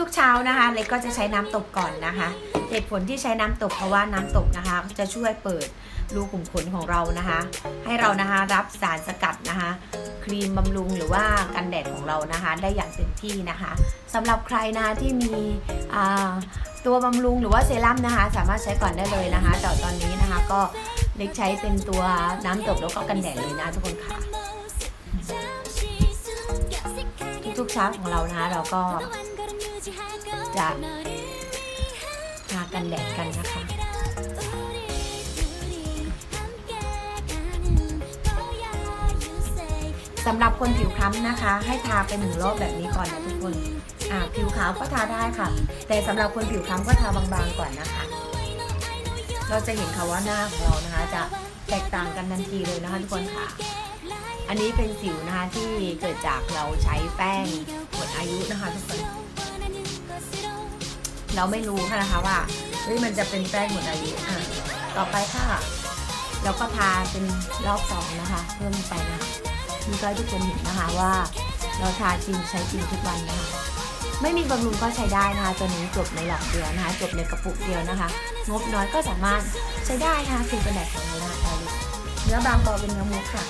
ทุกเช้านะคะเล็กก็จะใช้น้ำตบก่อนนะคะเหตุผลที่ใช้น้ำตบเพราะว่าน้ำตบนะคะ จะช่วยเปิดรูขุมขนของเรานะคะ ให้เรานะคะรับสารสกัดนะคะ ครีมบำรุงหรือว่ากันแดดของเรานะคะ ได้อย่างเต็มที่นะคะสำหรับใครนะคะที่มีอ่าตัวบำรุงหรือว่าเซรั่มนะคะ สามารถใช้ก่อนได้เลยนะคะแต่ตอนนี้นะคะก็เล็กใช้เป็นตัวน้ำตบแล้วก็กันแดดเลยนะทุกคนค่ะ ทุกๆเช้าของเรานะคะเราก็ จะทากันแดดกันนะคะสำหรับคนผิวคล้ำนะคะ ให้ทาไปหนึ่งรอบแบบนี้ก่อนนะทุกคนอ่าผิวขาวก็ทาได้ค่ะ แต่สำหรับคนผิวคล้ำก็ทาบางๆก่อนนะคะ เราจะเห็นค่ะว่าหน้าของเรานะคะ จะแตกต่างกันทันทีเลยนะคะทุกคนค่ะ อันนี้เป็นสิวนะคะที่เกิดจากเราใช้แป้งหมดอายุนะคะทุกคน เราไม่รู้ค่ะนะคะว่าเฮ้ยมันจะเป็นแป้งหมดอายุอะต่อไปค่ะเราก็ทาเป็นรอบสองนะคะ เพิ่มไปนะคะนี่ก็ให้ทุกคนเห็นนะคะว่า เราทาจริงใช้จริงทุกวันนะคะไม่มีบำรุงก็ใช้ได้นะคะตัวนี้จบในหลอดเดียวนะคะ จบในกระปุกเดียวนะคะ งบน้อยก็สามารถใช้ได้นะคะคือเป็นแดดของเรานะคะแอลิสเนื้อบางเบาเป็นเนื้อมุกค่ะ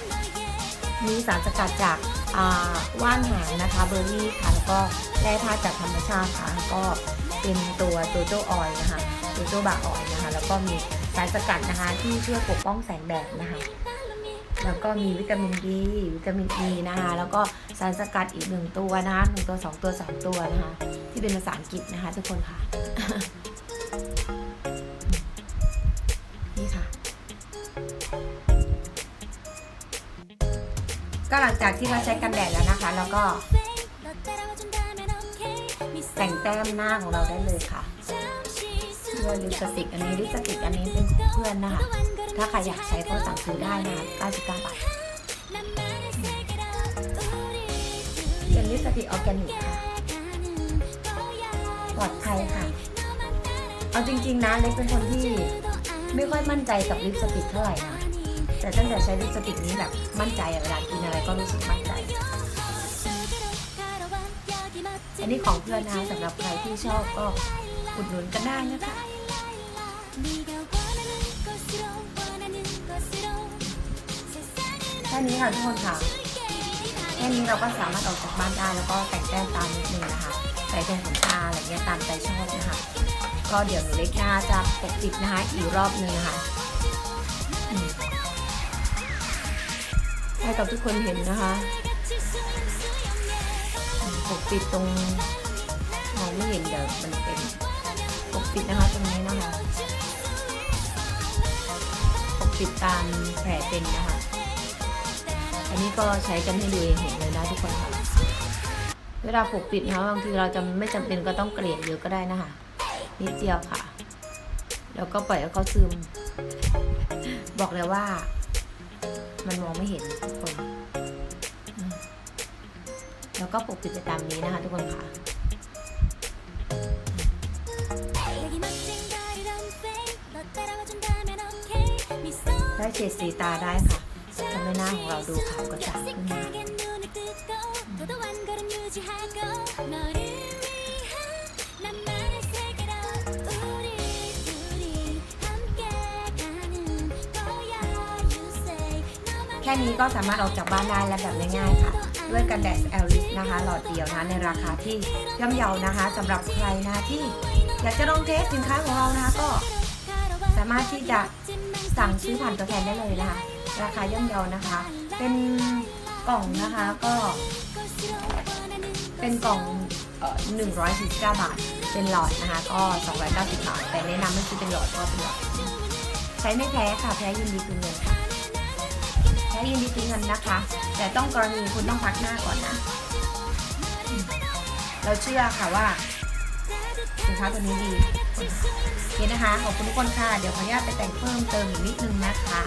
มีสารสกัดจากว่านหางนะคะเบอร์รี่ค่ะแล้วก็แร่ธาตุจากธรรมชาติค่ะแล้วก็ เป็นตัวโจโจออยนะคะโจโจบาออยนะคะ แล้วก็มีสารสกัดนะคะที่ช่วยปกป้องแสงแดดนะคะ แล้วก็มีวิตามินดีวิตามินอีนะคะ แล้วก็สารสกัดอีกหนึ่งตัวนะคะหนึ่งตัวสองตัวสามตัวนะคะ ที่เป็นภาษาอังกฤษนะคะ ทุกคนค่ะ นี่ค่ะก็หลังจากที่เราใช้กันแดดแล้วนะคะ แล้วก็ แต่งแต้มหน้าของเราได้เลยค่ะด้วยลิปสติกอันนี้ลิปสติกอันนี้เป็นเพื่อนนะคะ ถ้าใครอยากใช้ก็สั่งซื้อได้นะคะ99บาทเป็นลิปสติกออร์แกนิกค่ะปลอดภัยค่ะเอาจริง ๆนะเล็กเป็นคนที่ไม่ค่อยมั่นใจกับลิปสติกเท่าไหร่นะแต่ตั้งแต่ใช้ลิปสติกนี้แบบมั่นใจเวลากินอะไรก็รู้สึกมั่นใจ อันนี้ของเพื่อนนะคะสำหรับใครที่ชอบก็อุดหนุนกันได้นะคะแค่นี้ค่ะทุกคนค่ะแค่นี้เราก็สามารถออกจากบ้านได้แล้วก็แต่งแต้มตามนิดนึงนะคะใส่ตรงขนตาอะไรเงี้ยตามใจชอบนะคะ ก็เดี๋ยวหนูเล็กน่าจะปกปิดนะคะอีกรอบนึงนะคะให้กับทุกคนเห็นนะคะ ปกปิดตรงมองไม่เห็นเดี๋ยวมันเป็นปกปิดนะคะตรงนี้นะคะปกปิดตามแผลเป็นนะคะ อันนี้ก็ใช้กันให้ดูเองเห็นเลยนะทุกคนค่ะ เวลาปกปิดนะคะบางทีเราจะไม่จำเป็นก็ต้องเกลี่ยเยอะก็ได้นะคะนิดเดียวค่ะ แล้วก็ปล่อยให้เขาซึม บอกเลยว่า มันมองไม่เห็นทุกคน แล้วก็ปกปิดไปตามนี้นะคะทุกคนค่ะได้เฉดสีตาได้ค่ะทำให้หน้าของเราดูขาวกระจ่างขึ้นมาแค่นี้ก็สามารถออกจากบ้านได้และแบบง่ายๆค่ะ ด้วยกันแดดแอลลิสนะคะ หลอดเดียวนะในราคาที่ย่อมเยานะคะสำหรับใครนะที่อยากจะลองเทสสินค้าของเรานะคะก็ สามารถที่จะสั่งซื้อผ่านตัวแทนได้เลยนะคะ ราคาย่อมเยานะคะ เป็นกล่องนะคะก็ เป็นกล่องเอ่อ149บาท เป็นหลอดนะคะก็290บาท แต่แนะนำไม่ซื้อเป็นหลอดเพราะว่าเป็นหลอด ใช้ไม่แพ้ค่ะ แพ้ยินดีคืนเงินค่ะ เรียนดีคืนเงินนะคะ แต่ต้องกรณีคุณต้องพักหน้าก่อนนะ เราเชื่อค่ะว่าสินค้าตัวนี้ดีโอเคนะคะ ขอบคุณทุกคนค่ะ เดี๋ยวขออนุญาตไปแต่งเพิ่มเติมอีกนิดนึงนะคะ